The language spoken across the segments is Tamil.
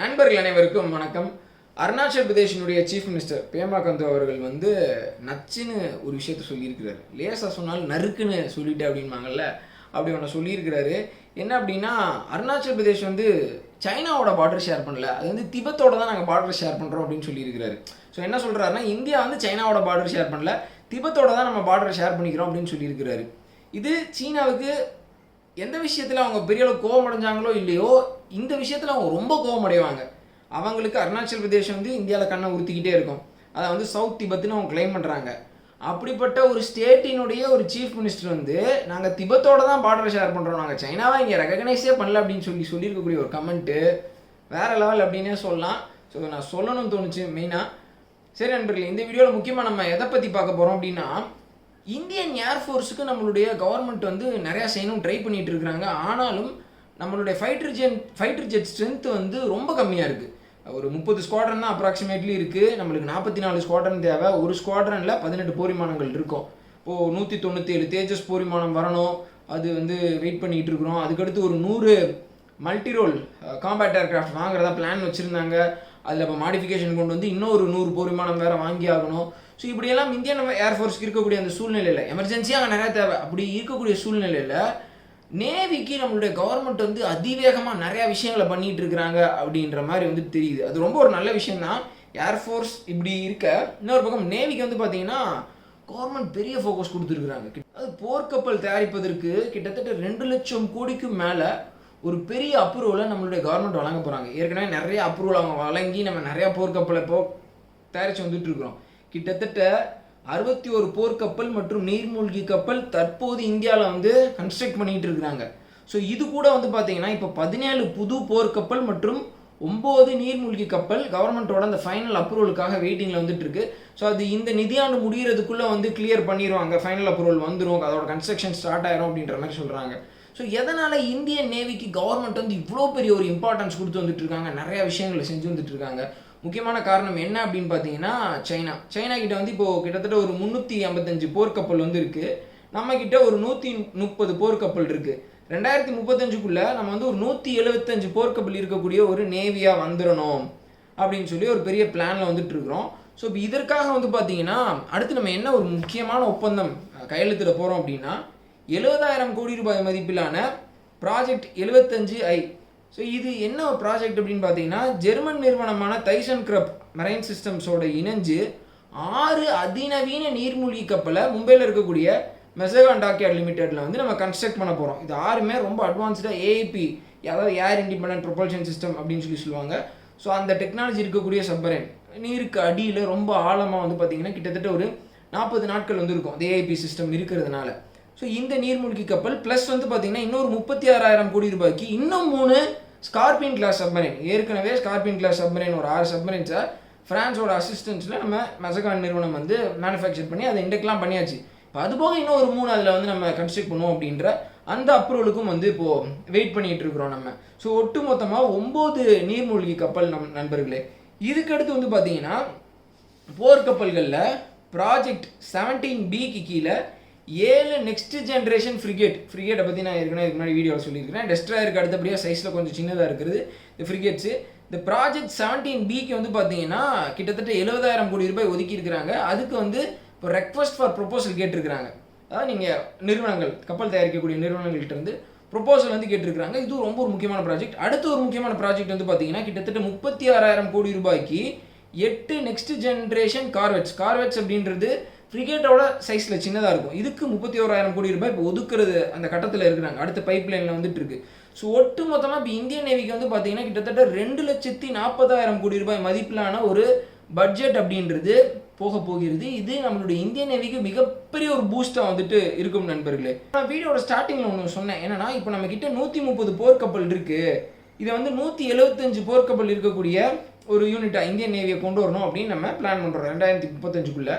நண்பர்கள் அனைவருக்கும் வணக்கம். அருணாச்சல் பிரதேஷினுடைய சீஃப் மினிஸ்டர் பேமா கந்து அவர்கள் வந்து நச்சுன்னு ஒரு விஷயத்த சொல்லியிருக்கிறாரு. லேசாக சொன்னாலும் நறுக்குன்னு சொல்லிட்டு அப்படின்பாங்கல்ல அப்படி ஒன்று சொல்லியிருக்கிறாரு. என்ன அப்படின்னா அருணாச்சல் பிரதேஷ் வந்து சைனாவோட பார்டர் ஷேர் பண்ணல. அது வந்து திபத்தோட தான் நாங்கள் பார்டர் ஷேர் பண்ணுறோம் அப்படின்னு சொல்லியிருக்கிறாரு. ஸோ என்ன சொல்கிறாருன்னா இந்தியா வந்து சைனாவோட பார்டர் ஷேர் பண்ணல திபத்தோட தான் நம்ம பார்டர் ஷேர் பண்ணிக்கிறோம் அப்படின்னு சொல்லியிருக்கிறாரு. இது சீனாவுக்கு எந்த விஷயத்தில் அவங்க பெரிய அளவு கோவம் அடைஞ்சாங்களோ இல்லையோ இந்த விஷயத்தில் அவங்க ரொம்ப கோவமடைவாங்க அவங்களுக்கு அருணாச்சல் பிரதேஷ் வந்து இந்தியாவில் கண்ணை உறுத்திக்கிட்டே இருக்கும். அதை வந்து சவுத் திபத்துன்னு அவங்க கிளைம் பண்ணுறாங்க அப்படிப்பட்ட ஒரு ஸ்டேட்டினுடைய ஒரு சீஃப் மினிஸ்டர் வந்து நாங்கள் திபத்தோட தான் பார்டர் ஷேர் பண்ணுறோம் நாங்கள் சைனாவை இங்கே ரெகனைஸே பண்ணல அப்படின்னு சொல்லி சொல்லியிருக்கக்கூடிய ஒரு கமெண்ட்டு வேற லெவல் அப்படின்னே சொல்லலாம். ஸோ நான் சொல்லணும்னு தோணுச்சு மெயினாக சரி நண்பர்களே இந்த வீடியோவில் முக்கியமாக நம்ம எதை பற்றி பார்க்க போகிறோம் அப்படின்னா இந்தியன் ஏர்ஃபோர்ஸுக்கு நம்மளுடைய கவர்மெண்ட் வந்து நிறையா செய்யணும் ட்ரை பண்ணிகிட்டு இருக்கிறாங்க. ஆனாலும் நம்மளுடைய fighter jet fighter jet strength வந்து ரொம்ப கம்மியாக இருக்குது ஒரு முப்பது ஸ்குவாட்ரன் தான் அப்ராக்சிமேட்லி இருக்குது நம்மளுக்கு நாற்பத்தி நாலு ஸ்குவாட்ரன் தேவை. ஒரு ஸ்குவாட்ரனில் பதினெட்டு போரிமானங்கள் இருக்கும். இப்போது நூற்றி தொண்ணூற்றி ஏழு தேஜஸ் போரிமானம் வரணும். அது வந்து வெயிட் பண்ணிகிட்டு இருக்கிறோம். அதுக்கடுத்து ஒரு நூறு மல்டிரோல் காம்பேட் ஏர்க்ராஃப்ட் வாங்குறதா பிளான் வச்சுருந்தாங்க. அதில் இப்போ மாடிஃபிகேஷன் கொண்டு வந்து இன்னும் ஒரு நூறு போரிமானம் வேறு வாங்கி ஆகணும். ஸோ இப்படியெல்லாம் இந்தியன் ஏர்ஃபோர்ஸ்க்கு இருக்கக்கூடிய அந்த சூழ்நிலையில் எமர்ஜென்சியாக அங்கே நிறையா தேவை. அப்படி இருக்கக்கூடிய சூழ்நிலையில் நேவிக்கு நம்மளுடைய கவர்மெண்ட் வந்து அதிவேகமாக நிறையா விஷயங்களை பண்ணிட்டு இருக்கிறாங்க அப்படின்ற மாதிரி வந்து தெரியுது. அது ரொம்ப ஒரு நல்ல விஷயம் தான். ஏர்ஃபோர்ஸ் இப்படி இருக்க இன்னொரு பக்கம் நேவிக்கு வந்து பார்த்தீங்கன்னா கவர்மெண்ட் பெரிய ஃபோக்கஸ் கொடுத்துருக்குறாங்க. அது போர்க்கப்பல் தயாரிப்பதற்கு கிட்டத்தட்ட ரெண்டு லட்சம் கோடிக்கு மேலே ஒரு பெரிய அப்ரூவலை நம்மளுடைய கவர்மெண்ட் வழங்க போகிறாங்க ஏற்கனவே நிறைய அப்ரூவல் அவங்க வழங்கி நம்ம நிறையா போர்க்கப்பலை போ தயாரித்து வந்துட்டு இருக்கிறோம். கிட்டத்தட்ட அறுபத்தி ஒரு போர்க்கப்பல் மற்றும் நீர்மூழ்கி கப்பல் தற்போது இந்தியாவில் வந்து கன்ஸ்ட்ரக்ட் பண்ணிட்டு இருக்கிறாங்க ஸோ இது கூட வந்து பார்த்தீங்கன்னா இப்போ பதினேழு புது போர்க்கப்பல் மற்றும் ஒம்பது நீர்மூழ்கி கப்பல் கவர்மெண்ட்டோட அந்த ஃபைனல் அப்ரூவலுக்காக வெயிட்டிங்கில் வந்துட்டு இருக்கு ஸோ அது இந்த நிதியாண்டு முடிகிறதுக்குள்ளே வந்து கிளியர் பண்ணிடுவாங்க ஃபைனல் அப்ரூவல் வந்துடும் அதோட கன்ஸ்ட்ரக்ஷன் ஸ்டார்ட் ஆயிரும் அப்படின்ற மாதிரி சொல்கிறாங்க ஸோ எதனால் இந்தியன் நேவிக்கு கவர்மெண்ட் வந்து இவ்வளோ பெரிய ஒரு இம்பார்ட்டன்ஸ் கொடுத்து வந்துட்டு இருக்காங்க நிறைய விஷயங்களை செஞ்சு வந்துட்டு இருக்காங்க முக்கியமான காரணம் என்ன அப்படின்னு பார்த்தீங்கன்னா சைனா. சைனா கிட்ட வந்து இப்போ கிட்டத்தட்ட ஒரு முந்நூற்றி ஐம்பத்தஞ்சு போர்க்கப்பல் வந்து இருக்கு. நம்ம கிட்ட ஒரு நூற்றி முப்பது போர்க்கப்பல் இருக்கு. ரெண்டாயிரத்தி முப்பத்தஞ்சுக்குள்ள நம்ம வந்து ஒரு நூற்றி எழுபத்தஞ்சு போர்க்கப்பல் இருக்கக்கூடிய ஒரு நேவியா வந்துடணும் அப்படின்னு சொல்லி ஒரு பெரிய பிளான்ல வந்துட்டு இருக்கிறோம். ஸோ இப்போ இதற்காக வந்து பார்த்தீங்கன்னா அடுத்து நம்ம என்ன ஒரு முக்கியமான ஒப்பந்தம் கையெழுத்திட போகிறோம் அப்படின்னா எழுபதாயிரம் கோடி ரூபாய் மதிப்பிலான ப்ராஜெக்ட் எழுபத்தஞ்சு ஐ ஸோ இது என்ன ப்ராஜெக்ட் அப்படின்னு பார்த்தீங்கன்னா ஜெர்மன் நிறுவனமான தைசன் கிரப் மெரைன் சிஸ்டம்ஸோட இணைஞ்சு ஆறு அதிநவீன நீர்மூழ்கி கப்பலை மும்பையில் இருக்கக்கூடிய மெசகான் டாக்யார்ட் லிமிடெட்ல வந்து நம்ம கன்ஸ்ட்ரக்ட் பண்ண போகிறோம் இது ஆறுமே ரொம்ப அட்வான்ஸ்டாக ஏஐபி அதாவது ஏர் இண்டிபெண்டன்ட் ப்ரொபல்ஷன் சிஸ்டம் அப்படின்னு சொல்லி சொல்லுவாங்க. ஸோ அந்த டெக்னாலஜி இருக்கக்கூடிய சப்பரேன் நீருக்கு அடியில் ரொம்ப ஆழமாக வந்து பார்த்தீங்கன்னா கிட்டத்தட்ட ஒரு நாற்பது நாட்கள் வந்து இருக்கும். அந்த ஏஐபி சிஸ்டம் இருக்கிறதுனால. ஸோ இந்த நீர்மூழ்கி கப்பல் ப்ளஸ் வந்து பார்த்தீங்கன்னா இன்னொரு முப்பத்தி ஆறாயிரம் கோடி ரூபாய்க்கு இன்னும் மூணு ஸ்கார்பியன் கிளாஸ் சப்மரைன் ஏற்கனவே ஸ்கார்பியன் கிளாஸ் சப்மரைன் ஒரு ஆறு சப்மரைன்ஸை ஃப்ரான்ஸோட அசிஸ்டன்ஸில் நம்ம மெசகான் நிறுவனம் வந்து மேனுஃபேக்சர் பண்ணி அதை இண்டெக்லாம் பண்ணியாச்சு. இப்போ அது போக இன்னும் ஒரு மூணு அதில் வந்து நம்ம கன்ஸ்ட்ரக்ட் பண்ணுவோம் அப்படின்ற அந்த அப்ரூவலுக்கும் வந்து இப்போது வெயிட் பண்ணிட்டு இருக்கிறோம் நம்ம. ஸோ ஒட்டு மொத்தமாக ஒம்பது நீர்மூழ்கி கப்பல் நம் நண்பர்களே. இதுக்கடுத்து வந்து பார்த்தீங்கன்னா போர்க்கப்பல்களில் ப்ராஜெக்ட் செவன்டீன் பிக்கு கீழே ஏழு நெக்ஸ்ட் ஜென்ரேஷன் ஃப்ரிகேட் ஃப்ரிகேட்டை பற்றி நான் ஏற்கனவே இதுக்கு முன்னாடி வீடியோவில் சொல்லியிருக்கிறேன். டெஸ்ட்ராயருக்கு அடுத்தபடியாக சைஸில் கொஞ்சம் சின்னதாக இருக்கிறது இந்த ஃப்ரிகேட்ஸு இந்த ப்ராஜெக்ட் செவன்டீன் பிக்கு வந்து பார்த்தீங்கன்னா கிட்டத்தட்ட எழுபதாயிரம் கோடி ரூபாய் ஒதுக்கியிருக்கிறாங்க அதுக்கு வந்து இப்போ ரெக்வஸ்ட் ஃபார் ப்ரொபோசல் கேட்டிருக்கிறாங்க. அதாவது நீங்கள் நிறுவனங்கள் கப்பல் தயாரிக்கக்கூடிய நிறுவனங்கள்கிட்டருந்து ப்ரொப்போசல் ப்ரொபோசல் வந்து கேட்டிருக்கிறாங்க. இது ரொம்ப ஒரு முக்கியமான ப்ராஜெக்ட் அடுத்த ஒரு முக்கியமான ப்ராஜெக்ட் வந்து பார்த்தீங்கன்னா கிட்டத்தட்ட முப்பத்தி ஆறாயிரம் கோடி ரூபாய்க்கு எட்டு நெக்ஸ்ட் ஜென்ரேஷன் கார்வெட்ஸ் கார்வெட்ஸ் அப்படின்றது ஃப்ரிகேட்டோட சைஸில் சின்னதாக இருக்கும். இதுக்கு முப்பத்தி ஓராயிரம் கோடி ரூபாய் இப்போ ஒதுக்குறது அந்த கட்டத்தில் இருக்கிறாங்க. அடுத்த பைப் லைனில் வந்துட்டு இருக்கு. ஸோ ஒட்டு மொத்தமாக இப்போ இந்தியன் நேவிக்கு வந்து பார்த்தீங்கன்னா கிட்டத்தட்ட ரெண்டு லட்சத்தி நாற்பதாயிரம் கோடி ரூபாய் மதிப்பிலான ஒரு பட்ஜெட் அப்படின்றது போக போகிறது. இது நம்மளுடைய இந்தியன் நேவிக்கு மிகப்பெரிய ஒரு பூஸ்டாக வந்துட்டு இருக்கும் நண்பர்களே. நான் வீடியோட ஸ்டார்டிங்கில் ஒன்று சொன்னேன். என்னன்னா இப்போ நம்ம கிட்ட நூற்றி முப்பது போர்க்கப்பல் இருக்குது இதை வந்து நூற்றி எழுபத்தஞ்சு போர்க்கப்பல் இருக்கக்கூடிய ஒரு யூனிட்டாக இந்தியன் நேவியை கொண்டு வரணும் அப்படின்னு நம்ம பிளான் பண்ணுறோம் ரெண்டாயிரத்தி முப்பத்தஞ்சுக்குள்ளே.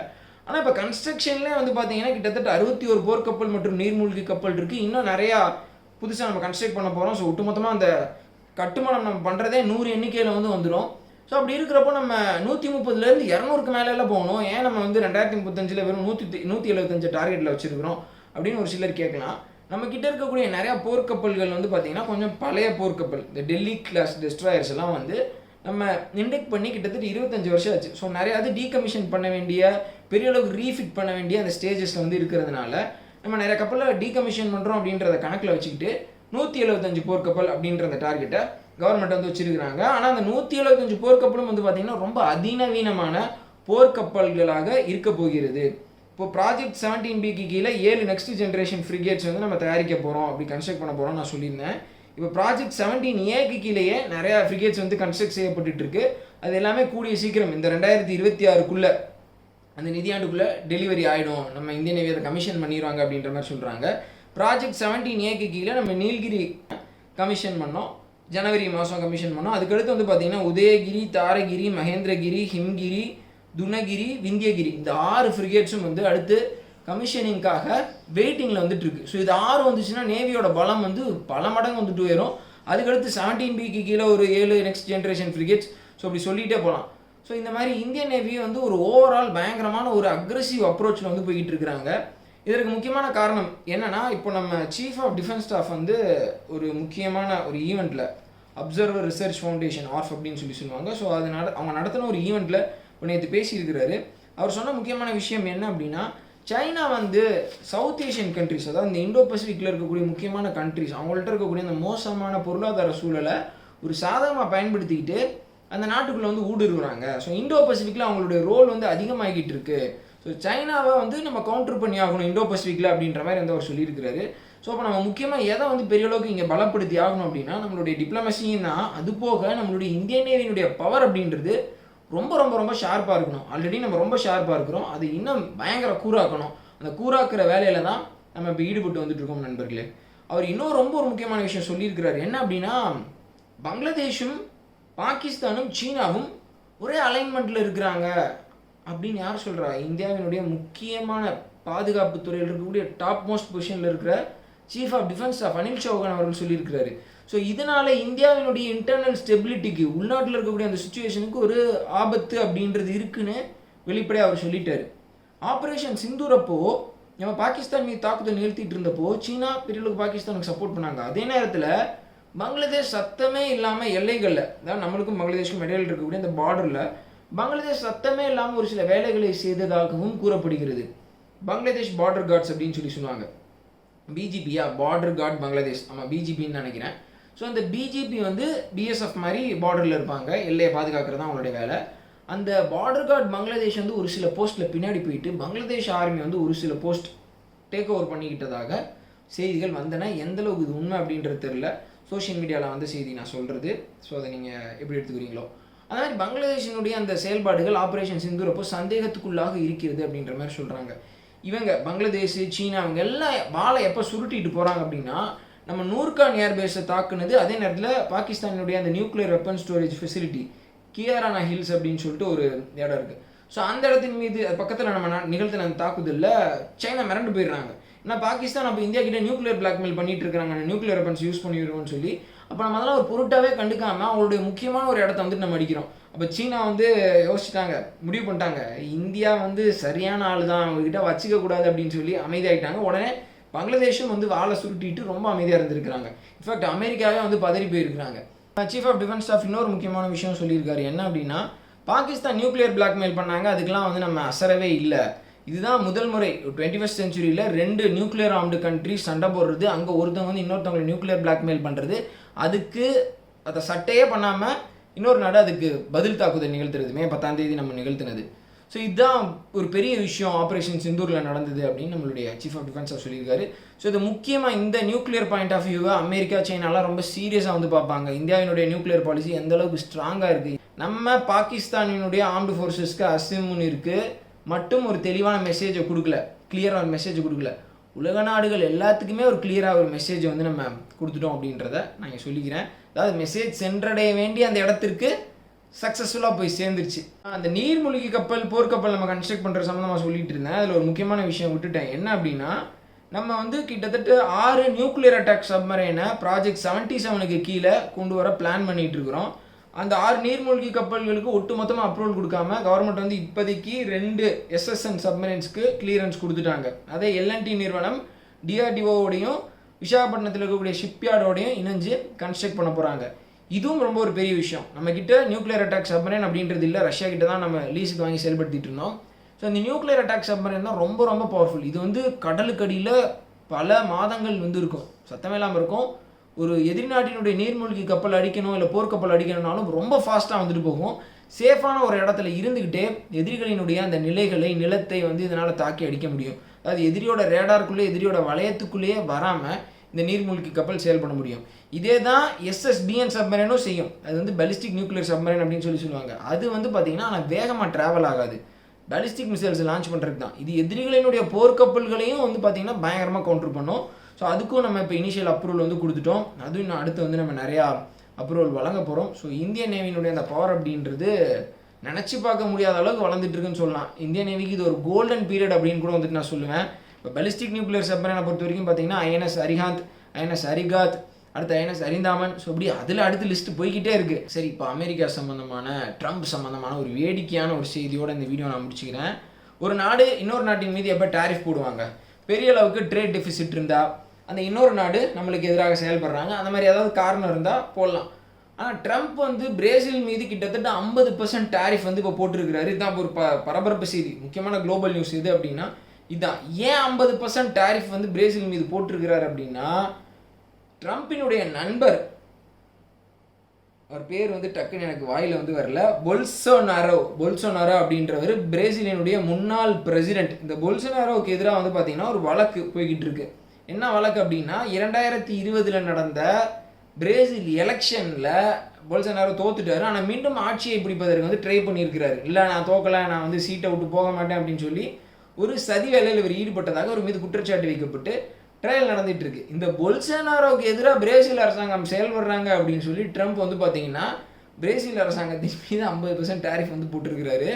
ஆனால் இப்போ கன்ஸ்ட்ரக்ஷன்லேயே வந்து பார்த்தீங்கன்னா கிட்டத்தட்ட அறுபத்தி ஒரு போர்க்கப்பல் மற்றும் நீர்மூழ்கி கப்பல் இருக்குது இன்னும் நிறையா புதுசாக நம்ம கன்ஸ்ட்ரக்ட் பண்ண போகிறோம் ஸோ ஒட்டுமொத்தமாக அந்த கட்டுமானம் நம்ம பண்ணுறதே நூறு எண்ணிக்கையில் வந்து வந்துடும் ஸோ அப்படி இருக்கிறப்போ நம்ம நூற்றி முப்பதுலேருந்து இரநூறுக்கு மேலெல்லாம் போகணும். ஏன் நம்ம வந்து ரெண்டாயிரத்தி முப்பத்தஞ்சில் வெறும் நூற்றி நூற்றி எழுபத்தஞ்சு டார்கெட்டில் வச்சுருக்கிறோம்? அப்படின்னு ஒரு சிலர் கேட்கலாம். நம்ம கிட்ட இருக்கக்கூடிய நிறையா போர்க்கப்பல்கள் வந்து பார்த்திங்கன்னா கொஞ்சம் பழைய போர்க்கப்பல். இந்த டெல்லி கிளாஸ் டெஸ்ட்ராயர்ஸ் எல்லாம் வந்து நம்ம இண்டெக்ட் பண்ணி கிட்டத்தட்ட இருபத்தஞ்சு வருஷம் ஆச்சு. ஸோ நிறைய அது டீகமிஷன் பண்ண வேண்டிய பெரிய அளவுக்கு ரீஃபிட் பண்ண வேண்டிய அந்த ஸ்டேஜஸில் வந்து இருக்கிறதுனால நம்ம நிறைய கப்பலில் டீகமிஷன் பண்ணுறோம் அப்படின்றத கணக்கில் வச்சுக்கிட்டு நூற்றி எழுபத்தஞ்சு போர்க்கப்பல் அப்படின்ற அந்த டார்கெட்டை கவர்மெண்ட் வந்து வச்சிருக்கிறாங்க. ஆனால் அந்த நூற்றி எழுபத்தஞ்சு போர்க்கப்பலும் வந்து பார்த்திங்கன்னா ரொம்ப அதிநவீனமான போர்க்கப்பல்களாக இருக்க போகிறது. இப்போ ப்ராஜெக்ட் செவன்டீன் பிக்கு கீழே ஏழு நெக்ஸ்ட் ஜென்ரேஷன் ஃப்ரிகேட்ஸ் வந்து நம்ம தயாரிக்க போகிறோம் அப்படி கன்ஸ்ட்ரக்ட் பண்ண போகிறோம் நான் சொல்லியிருந்தேன். இப்போ ப்ராஜெக்ட் செவன்டீன் ஏக்கு கீழேயே நிறையா ஃப்ரிகேட்ஸ் வந்து கன்ஸ்ட்ரக்ட் செய்யப்பட்டுட்டு இருக்கு அது எல்லாமே கூடிய சீக்கிரம். இந்த ரெண்டாயிரத்தி இருபத்தி ஆறுக்குள்ளே அந்த நிதியாண்டுக்குள்ளே டெலிவரி ஆகிடும் நம்ம இந்திய நேவி கமிஷன் பண்ணிடுவாங்க அப்படின்ற மாதிரி சொல்கிறாங்க ப்ராஜெக்ட் செவன்டீன் ஏக்கு கீழே நம்ம நீல்கிரி கமிஷன் பண்ணோம். ஜனவரி மாதம் கமிஷன் பண்ணோம். அதுக்கடுத்து வந்து பார்த்தீங்கன்னா உதயகிரி தாரகிரி மகேந்திரகிரி ஹிம்கிரி துனகிரி விந்தியகிரி. இந்த ஆறு ஃப்ரிகேட்ஸும் வந்து அடுத்து கமிஷனிங்காக வெயிட்டிங்கில் வந்துட்டு இருக்கு ஸோ இது ஆறு வந்துச்சுன்னா நேவியோட பலம் வந்து பல மடங்கு வந்துட்டு உயரும். அதுக்கடுத்து செவன்டீன் பிக்கு கீழே ஒரு ஏழு நெக்ஸ்ட் ஜென்ரேஷன் ஃப்ரிகேட்ஸ் ஸோ அப்படி சொல்லிகிட்டே போகலாம் ஸோ இந்த மாதிரி இந்தியன் நேவி வந்து ஒரு ஓவரால் பயங்கரமான ஒரு அக்ரெசிவ் அப்ரோச்சில் வந்து போய்கிட்டு இருக்கிறாங்க இதற்கு முக்கியமான காரணம் என்னென்னா இப்போ நம்ம சீஃப் ஆஃப் டிஃபென்ஸ் ஸ்டாஃப் வந்து ஒரு முக்கியமான ஒரு ஈவெண்ட்டில் அப்சர்வர் ரிசர்ச் ஃபவுண்டேஷன் ஆர்ஃப் அப்படின்னு சொல்லி சொல்லுவாங்க. ஸோ அது நட அவங்க நடத்தின ஒரு ஈவெண்ட்டில் இப்போ நேற்று பேசியிருக்கிறாரு. அவர் சொன்ன முக்கியமான விஷயம் என்ன அப்படின்னா சைனா வந்து சவுத் ஏஷியன் கண்ட்ரிஸ் அதாவது இந்த இந்தோ பசிஃபிக்கில் இருக்கக்கூடிய முக்கியமான கண்ட்ரிஸ் அவங்கள்ட்ட இருக்கக்கூடிய அந்த மோசமான பொருளாதார சூழலை ஒரு சாதகமாக பயன்படுத்திக்கிட்டு அந்த நாட்டுக்குள்ளே வந்து ஊடுருவுறாங்க. ஸோ இந்தோ பசிஃபிக்கில் அவங்களுடைய ரோல் வந்து அதிகமாகிட்டு இருக்கு. ஸோ சைனாவை வந்து நம்ம கவுண்டர் பண்ணி ஆகணும் இந்தோ பசிஃபிக்கில் அப்படின்ற மாதிரி வந்து அவர் சொல்லியிருக்கிறாரு. ஸோ அப்போ நம்ம முக்கியமாக எதை வந்து பெரிய அளவுக்கு இங்கே பலப்படுத்தி ஆகணும் அப்படின்னா நம்மளுடைய டிப்ளமசியும் தான் அது போக நம்மளுடைய இந்திய நேவியினுடைய பவர் அப்படின்றது ரொம்ப ரொம்ப ரொம்ப ஷார்ப்பாக இருக்கணும். ஆல்ரெடி நம்ம ரொம்ப ஷார்ப்பாக இருக்கிறோம். அது இன்னும் பயங்கர கூறாக்கணும். அந்த கூறாக்குற வேலையில தான் நம்ம இப்போ ஈடுபட்டு வந்துட்டு இருக்கோம் நண்பர்களே. அவர் இன்னும் ரொம்ப ஒரு முக்கியமான விஷயம் சொல்லியிருக்கிறார். என்ன அப்படின்னா பங்களாதேஷும் பாகிஸ்தானும் சீனாவும் ஒரே அலைன்மெண்ட்டில் இருக்கிறாங்க அப்படின்னு யார் சொல்கிறா இந்தியாவினுடைய முக்கியமான பாதுகாப்பு துறையில் இருக்கக்கூடிய டாப் மோஸ்ட் பொசிஷனில் இருக்கிற chief of defence of Anil Chauhan அவர்கள் சொல்லியிருக்கிறாரு. ஸோ இதனால் இந்தியாவினுடைய இன்டர்னல் ஸ்டெபிலிட்டிக்கு உள்நாட்டில் இருக்கக்கூடிய அந்த சுச்சுவேஷனுக்கு ஒரு ஆபத்து அப்படின்றது இருக்குன்னு வெளிப்படையாக அவர் சொல்லிட்டாரு. ஆப்ரேஷன் சிந்தூர் அப்போ நம்ம பாகிஸ்தான் மீது தாக்குதல் நிகழ்த்திட்டு இருந்தப்போ சீனா பெரியளவுக்கு பாகிஸ்தானுக்கு சப்போர்ட் பண்ணாங்க. அதே நேரத்தில் பங்களாதேஷ் சத்தமே இல்லாமல் எல்லைகளில் அதாவது நம்மளுக்கும் பங்களாதேஷுக்கும் இடையில் இருக்கக்கூடிய அந்த பார்டரில் பங்களாதேஷ் சத்தமே இல்லாமல் ஒரு சில வேலைகளை செய்ததாகவும் கூறப்படுகிறது. பங்களாதேஷ் பார்டர் கார்ட்ஸ் அப்படின்னு சொல்லி சொல்லுவாங்க. பிஜிபியா பார்டர் கார்டு பங்களாதேஷ். ஆமாம் பிஜிபின்னு நினைக்கிறேன். ஸோ அந்த பிஜேபி வந்து பிஎஸ்எஃப் மாதிரி பார்டரில் இருப்பாங்க. எல்லையை பாதுகாக்கிறது தான் அவங்களுடைய வேலை. அந்த பார்டர் கார்டு பங்களாதேஷ் வந்து ஒரு சில போஸ்ட்டில் பின்னாடி போயிட்டு பங்களாதேஷ் ஆர்மி வந்து ஒரு சில போஸ்ட் டேக் ஓவர் பண்ணிக்கிட்டதாக செய்திகள் வந்தன. எந்த அளவுக்கு இது உண்மை அப்படின்றது தெரில சோஷியல் மீடியாவில் வந்து செய்தி நான் சொல்கிறது ஸோ அதை நீங்கள் எப்படி எடுத்துக்கிறீங்களோ. அதே மாதிரி பங்களாதேஷினுடைய அந்த செயல்பாடுகள் ஆப்ரேஷன் சிந்தூர் சந்தேகத்துக்குள்ளாக இருக்கிறது அப்படின்ற மாதிரி சொல்கிறாங்க இவங்க பங்களாதேஷ் சீனா அவங்க எல்லாம் வாழை எப்போ சுருட்டிட்டு போகிறாங்க அப்படின்னா நம்ம நூர்கான் ஏர்பேஸை தாக்குனது அதே நேரத்தில் பாகிஸ்தானுடைய அந்த nuclear weapon storage facility Kirana hills அப்படின்னு சொல்லிட்டு ஒரு இடம் இருக்குது ஸோ அந்த இடத்தின் மீது பக்கத்தில் நம்ம நிகழ்த்தின அந்த தாக்குதலில் சைனா மிரண்டு போயிடுறாங்க. ஏன்னா பாகிஸ்தான் அப்போ இந்தியா கிட்டே நியூக்ளியர் பிளாக்மெயில் பண்ணிட்டு இருக்காங்க நியூக்ளியர் வெப்பன்ஸ் யூஸ் பண்ணிடுவோம்னு சொல்லி. அப்போ நம்ம அதெல்லாம் ஒரு பொருட்டாவே கண்டுக்காமல் அவங்களுடைய முக்கியமான ஒரு இடத்த வந்துட்டு நம்ம அடிக்கிறோம். அப்போ சீனா வந்து யோசிச்சிட்டாங்க முடிவு பண்ணிட்டாங்க. இந்தியா வந்து சரியான ஆள் தான் அவங்ககிட்ட வச்சுக்க கூடாது அப்படின்னு சொல்லி அமைதியாயிட்டாங்க. உடனே பங்களாதேஷும் வந்து வாழை சுருட்டிட்டு ரொம்ப அமைதியாக இருந்திருக்கிறாங்க. இன்ஃபேக்ட் அமெரிக்காவே வந்து பதறி போயிருக்கிறாங்க. சீஃப் ஆஃப் டிஃபென்ஸ் ஸ்டாஃப் இன்னொரு முக்கியமான விஷயம் சொல்லியிருக்காரு. என்ன அப்படின்னா பாகிஸ்தான் நியூக்ளியர் பிளாக்மெயில் பண்ணாங்க. அதுக்கெல்லாம் வந்து நம்ம அசரவே இல்லை. இதுதான் முதல் முறை. டுவெண்ட்டி ஃபஸ்ட் செஞ்சுரியில் ரெண்டு நியூக்ளியர் ஆம்டு கண்ட்ரி சண்டை போடுறது அங்கே ஒருத்தவங்க வந்து இன்னொருத்தவங்களை நியூக்ளியர் பிளாக்மெயில் பண்ணுறது அதுக்கு அதை சட்டையே பண்ணாமல் இன்னொரு நாடு அதுக்கு பதில் தாக்குதல் நிகழ்த்துறது. மே பத்தாம் தேதி நம்ம நிகழ்த்தினது. ஸோ இதுதான் ஒரு பெரிய விஷயம் ஆப்ரேஷன் சிந்தூரில் நடந்தது அப்படின்னு நம்மளுடைய சீஃப் ஆஃப் டிஃபென்ஸாக சொல்லியிருக்காரு. ஸோ இது முக்கியமாக இந்த நியூக்ளியர் பாயிண்ட் ஆஃப் வியூவை அமெரிக்கா சைனாலாம் ரொம்ப சீரியஸாக வந்து பார்ப்பாங்க. இந்தியாவினுடைய நியூக்ளியர் பாலிசி எந்த அளவுக்கு ஸ்ட்ராங்காக இருக்குது நம்ம பாகிஸ்தானினுடைய ஆர்ம்டு ஃபோர்ஸஸ்க்கு அசிமுனிற்கு மட்டும் ஒரு தெளிவான மெசேஜை கொடுக்கல. கிளியராக ஒரு மெசேஜ் கொடுக்கல. உலக நாடுகள் எல்லாத்துக்குமே ஒரு கிளியராக ஒரு மெசேஜை வந்து நம்ம கொடுத்துட்டோம் அப்படின்றத நான் இங்க சொல்லிக்கிறேன். அதாவது மெசேஜ் சென்றடைய வேண்டிய அந்த இடத்திற்கு சக்ஸஸ்ஃபுல்லாக போய் சேர்ந்துருச்சு. அந்த நீர்மூழ்கி கப்பல் போர்க்கப்பல் நம்ம கன்ஸ்ட்ரக்ட் பண்ணுற சம்மந்தமாக சொல்லிட்டு இருந்தேன். அதில் ஒரு முக்கியமான விஷயம் விட்டுட்டேன். என்ன அப்படின்னா நம்ம வந்து கிட்டத்தட்ட ஆறு நியூக்ளியர் அட்டாக் சப்மரைனை ப்ராஜெக்ட் செவன்ட்டி செவனுக்கு கீழே கொண்டு வர பிளான் பண்ணிகிட்டு இருக்கிறோம். அந்த ஆறு நீர்மூழ்கி கப்பல்களுக்கு ஒட்டுமொத்தமாக அப்ரூவல் கொடுக்காம கவர்மெண்ட் வந்து இப்போதைக்கு ரெண்டு எஸ்எஸ்என் சப்மரைன்ஸ்க்கு கிளியரன்ஸ் கொடுத்துட்டாங்க. அதே எல்என்டி நிறுவனம் டிஆர்டிஓவோடையும் விசாகப்பட்டினத்தில் இருக்கக்கூடிய ஷிப்யார்டோடையும் இணைஞ்சு கன்ஸ்ட்ரக்ட் பண்ண போகிறாங்க இதுவும் ரொம்ப ஒரு பெரிய விஷயம். நம்மக்கிட்ட நியூக்ளியர் அட்டாக் சப்மரைன் அப்படின்றது இல்லை. ரஷ்யா கிட்ட தான் நம்ம லீஸுக்கு வாங்கி செயல்படுத்திட்டு இருந்தோம். ஸோ இந்த நியூக்ளியர் அட்டாக் சப்மரைன் தான் ரொம்ப ரொம்ப பவர்ஃபுல் இது வந்து கடலுக்கடியில் பல மாதங்கள் வந்து இருக்கும். சத்தமே இல்லாமல் இருக்கும். ஒரு எதிரி நாட்டினுடைய நீர்மூழ்கி கப்பல் அடிக்கணும் இல்லை போர்க்கப்பல் அடிக்கணும்னாலும் ரொம்ப ஃபாஸ்ட்டாக வந்துட்டு போகும். சேஃபான ஒரு இடத்துல இருந்துக்கிட்டே எதிரிகளினுடைய அந்த நிலைகளை நிலத்தை வந்து இதனால் தாக்கி அடிக்க முடியும். அதாவது எதிரியோட ரேடாருக்குள்ளேயே எதிரியோட வளையத்துக்குள்ளேயே வராமல் இந்த நீர்மூழ்கி கப்பல் செயல்பட முடியும். இதே தான் எஸ்எஸ்பிஎன் சப்மரைனும் செய்யும். அது வந்து பலிஸ்டிக் நியூக்ளியர் சப்மரைன் அப்படின்னு சொல்லி சொல்லுவாங்க. அது வந்து பார்த்திங்கன்னா ஆனால் வேகமாக ட்ராவல் ஆகாது. பேலிஸ்டிக் மிசைல்ஸ் லான்ச் பண்ணுறது தான் இது எதிரிகளினுடைய போர்க்கப்பல்களையும் வந்து பார்த்திங்கன்னா பயங்கரமாக கவுண்டர் பண்ணும். ஸோ அதுக்கும் நம்ம இப்போ இனிஷியல் அப்ரூவல் வந்து கொடுத்துட்டோம். அதுவும் இன்னும் அடுத்து வந்து நம்ம நிறையா அப்ரூவல் வழங்க போகிறோம் ஸோ இந்திய நேவியினுடைய அந்த பவர் அப்படின்றது நினச்சி பார்க்க முடியாத அளவுக்கு வளர்ந்துட்டு இருக்குன்னு சொல்லலாம். இந்திய நேவிக்கு இது ஒரு கோல்டன் பீரியட் அப்படின்னு கூட வந்துட்டு நான் சொல்லுவேன். இப்போ பலிஸ்டிக் நியூக்ளியர் சப்மரைனை பொறுத்த வரைக்கும் பார்த்தீங்கன்னா ஐஎன்எஸ் அரிகாந்த் ஐஎன்எஸ் அரிகாத் அடுத்து ஐஎன்எஸ் அரிந்தாமன் ஸோ இப்படி அதில் அடுத்து லிஸ்ட் போய்கிட்டே இருக்குது சரி இப்போ அமெரிக்கா சம்மந்தமான ட்ரம்ப் சம்மந்தமான ஒரு வேடிக்கையான ஒரு செய்தியோட இந்த வீடியோ நான் முடிச்சுக்கிறேன். ஒரு நாடு இன்னொரு நாட்டின் மீது எப்போ டேரிஃப் போடுவாங்க? பெரிய அளவுக்கு ட்ரேட் டெஃபிசிட் இருந்தால் அந்த இன்னொரு நாடு நம்மளுக்கு எதிராக செயல்படுறாங்க. அந்த மாதிரி ஏதாவது காரணம் இருந்தால் போடலாம். ஆனால் ட்ரம்ப் வந்து பிரேசில் மீது கிட்டத்தட்ட ஐம்பது பர்சன்ட் டேரிஃப் வந்து இப்போ போட்டிருக்கிறாரு. இதுதான் இப்போ ஒரு ப பரபரப்பு செய்தி. முக்கியமான குளோபல் நியூஸ் எது அப்படின்னா இதுதான் ஏன் ஐம்பது பர்சன்ட் டேரிஃப் வந்து பிரேசில் மீது போட்டிருக்கிறார் அப்படின்னா ட்ரம்ப்பினுடைய நண்பர் அவர் பேர் வந்து டக்குன்னு எனக்கு வாயில் வந்து வரல பொல்சோனாரோ பொல்சோனாரோ அப்படின்றவர் பிரேசிலினுடைய முன்னாள் பிரசிடென்ட். இந்த பொல்சோனாரோவுக்கு எதிராக வந்து பார்த்தீங்கன்னா ஒரு வழக்கு போய்கிட்டு இருக்கு என்ன வழக்கு அப்படின்னா இரண்டாயிரத்தி இருபதில் நடந்த பிரேசில் எலெக்ஷனில் பொல்சனாரோ தோத்துட்டாரு. ஆனால் மீண்டும் ஆட்சியை பிடிப்பதற்கு வந்து ட்ரை பண்ணியிருக்கிறாரு. இல்லை நான் தோக்கலை நான் வந்து சீட்டை விட்டு போக மாட்டேன் அப்படின்னு சொல்லி ஒரு சதி வேலையில் இவர் ஈடுபட்டதாக ஒரு மீது குற்றச்சாட்டு வைக்கப்பட்டு ட்ரையல் நடந்துட்டு இருக்கு இந்த பொல்சனாரோவுக்கு எதிராக பிரேசில் அரசாங்கம் செயல்படுறாங்க அப்படின்னு சொல்லி ட்ரம்ப் வந்து பார்த்தீங்கன்னா பிரேசில் அரசாங்கத்தின் மீது ஐம்பது பர்சன்ட் டேரிஃப் வந்து போட்டிருக்கிறாரு.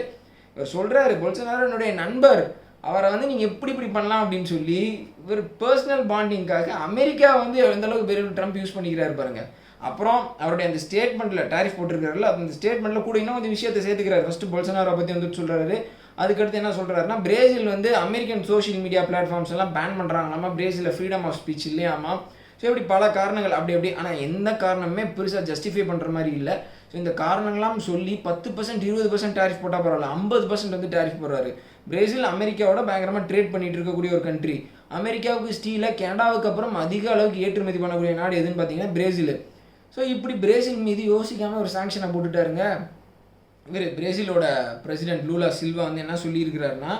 இவர் சொல்கிறாரு பொல்சனாரோனுடைய நண்பர் அவரை வந்து நீங்கள் எப்படி இப்படி பண்ணலாம் அப்படின்னு சொல்லி இவர் பர்சனல் பாண்டிங்காக அமெரிக்கா வந்து எந்த அளவுக்கு பெரிய ட்ரம்ப் யூஸ் பண்ணிக்கிறாரு பாருங்க. அப்புறம் அவருடைய அந்த ஸ்டேட்மெண்ட்டில் டேரிஃப் போட்டிருக்காருல்ல அந்த ஸ்டேட்மெண்ட்டில் கூட இன்னும் கொஞ்சம் விஷயத்தை சேர்த்துக்கிறாரு. ஃபஸ்ட்டு பொல்சனாரை பற்றி வந்துட்டு சொல்கிறாரு அதுக்கடுத்து என்ன சொல்கிறாருன்னா பிரேசில் வந்து அமெரிக்கன் சோஷியல் மீடியா பிளாட்ஃபார்ம்ஸ் எல்லாம் பேன் பண்ணுறாங்களாமா பிரேசிலில் ஃப்ரீடம் ஆஃப் ஸ்பீச் இல்லையாமா? ஸோ இப்படி பல காரணங்கள் அப்படி அப்படி. ஆனால் எந்த காரணமே பெருசாக ஜஸ்டிஃபை பண்ணுற மாதிரி இல்லை. ஸோ இந்த காரணங்கள்லாம் சொல்லி பத்து பர்சன்ட் இருபது பர்சன்ட் டேரிஃப் போட்டால் பரவாயில்ல. ஐம்பது பர்சன்ட் வந்து டேரிஃப் போடுறாரு. பிரேசில் அமெரிக்காவோட பயங்கரமாக ட்ரேட் பண்ணிட்டு இருக்கக்கூடிய ஒரு கண்ட்ரி அமெரிக்காவுக்கு ஸ்டீலை கனடாவுக்கு அப்புறம் அதிக அளவுக்கு ஏற்றுமதி பண்ணக்கூடிய நாடு எதுன்னு பார்த்தீங்கன்னா பிரேசில். ஸோ இப்படி பிரேசில் மீது யோசிக்காமல் ஒரு சாங்ஷனை போட்டுட்டாருங்க. இவர் பிரேசிலோட பிரசிடென்ட் லூலா சில்வா வந்து என்ன சொல்லியிருக்கிறாருன்னா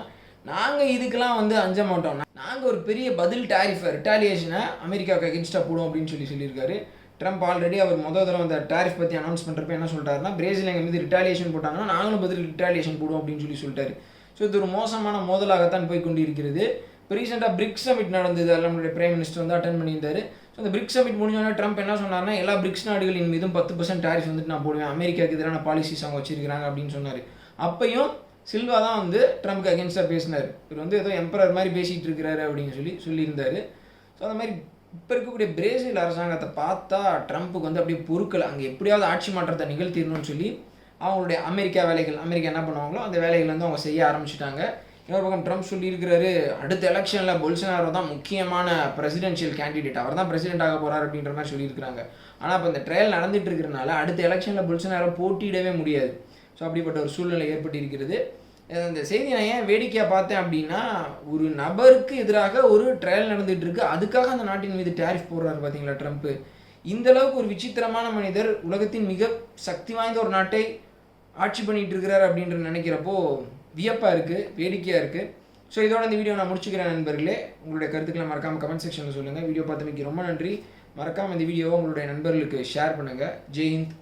நாங்கள் இதுக்கெல்லாம் வந்து அஞ்ச மாட்டோம். நாங்கள் ஒரு பெரிய பதில் டேரிஃபை ரிட்டாலியேஷனை அமெரிக்காவுக்கு அகென்ஸ்டாக போடுவோம் அப்படின்னு சொல்லி சொல்லியிருக்காரு. ட்ரம்ப் ஆல்ரெடி அவர் மொதல் தடவை அந்த டேரிஃப் பற்றி அனௌன்ஸ் பண்ணுறப்ப என்ன சொல்கிறாருன்னா பிரேசில் எங்கள் மீது ரிட்டாலியேஷன் போட்டாங்கன்னா நாங்களும் பதில் ரிட்டாலியேஷன் போடுவோம் அப்படின்னு சொல்லி சொல்லிட்டாரு. ஸோ இது ஒரு மோசமான மோதலாகத்தான் போய் கொண்டிருக்கிறது. இப்போ ரீசெண்டாக பிரிக்ஸ் சமிட் நடந்தது. அதில் நம்மளுடைய பிரைம் மினிஸ்டர் வந்து அட்டன் பண்ணியிருந்தாரு. ஸோ அந்த பிரிக்ஸ் சமிட் முடிஞ்சோடனே ட்ரம்ப் என்ன சொன்னார்னா எல்லா பிரிக்ஸ் நாடுகளின் மீதும் பத்து பர்சன்ட் டேரிஃப் வந்துட்டு நான் போடுவேன். அமெரிக்காவுக்கு எதிரான பாலிசிஸ் அவங்க வச்சிருக்கிறாங்க அப்படின்னு சொன்னார். அப்பையும் சில்வா தான் வந்து ட்ரம்ப்க்கு அகேன்ஸ்டாக பேசினார். இவர் வந்து ஏதோ எம்பரர் மாதிரி பேசிகிட்டு இருக்கிறாரு அப்படின்னு சொல்லி சொல்லியிருந்தார். ஸோ அந்த மாதிரி இப்போ இருக்கக்கூடிய பிரேசில் அரசாங்கத்தை பார்த்தா ட்ரம்ப்புக்கு வந்து அப்படியே பொறுக்கலை. அங்கே எப்படியாவது ஆட்சி மாற்றத்தை நிகழ்த்திடணும்னு சொல்லி அவங்களுடைய அமெரிக்கா வேலைகள் அமெரிக்கா என்ன பண்ணுவாங்களோ அந்த வேலைகள் வந்து அவங்க செய்ய ஆரம்பிச்சிட்டாங்க. இன்னொரு பக்கம் ட்ரம்ப் சொல்லியிருக்கிறாரு அடுத்த எலெக்ஷனில் பொல்சனாரோ தான் முக்கியமான பிரசிடென்ஷியல் கேண்டிடேட் அவர் தான் பிரசிடென்ட் ஆக போகிறார் அப்படின்ற மாதிரி சொல்லியிருக்கிறாங்க. ஆனால் இப்போ இந்த ட்ரையல் நடந்துட்டு இருக்கிறனால அடுத்த எலெக்ஷனில் பொல்சனாரோ போட்டியிடவே முடியாது. ஸோ அப்படிப்பட்ட ஒரு சூழ்நிலை ஏற்பட்டிருக்கிறது. இந்த செய்தி நான் ஏன் வேடிக்கையாக பார்த்தேன் அப்படின்னா ஒரு நபருக்கு எதிராக ஒரு ட்ரையல் நடந்துட்டு இருக்கு அதுக்காக அந்த நாட்டின் மீது டேரிஃப் போடுறாரு பார்த்தீங்களா ட்ரம்ப்பு இந்த அளவுக்கு ஒரு விசித்திரமான மனிதர் உலகத்தின் மிக சக்தி வாய்ந்த ஒரு நாட்டை ஆட்சி பண்ணிட்டு இருக்கிறார் அப்படின்ற நினைக்கிறப்போ வியப்பாக இருக்குது வேடிக்கையாக இருக்குது ஸோ இதோட இந்த வீடியோ நான் முடிச்சுக்கிறேன் நண்பர்களே. உங்களுடைய கருத்துக்களை மறக்காமல் கமெண்ட் செக்ஷனில் சொல்லுங்கள் வீடியோ பார்த்தமைக்கு ரொம்ப நன்றி. மறக்காமல் இந்த வீடியோவை உங்களுடைய நண்பர்களுக்கு ஷேர் பண்ணுங்கள் ஜெய்ஹிந்த்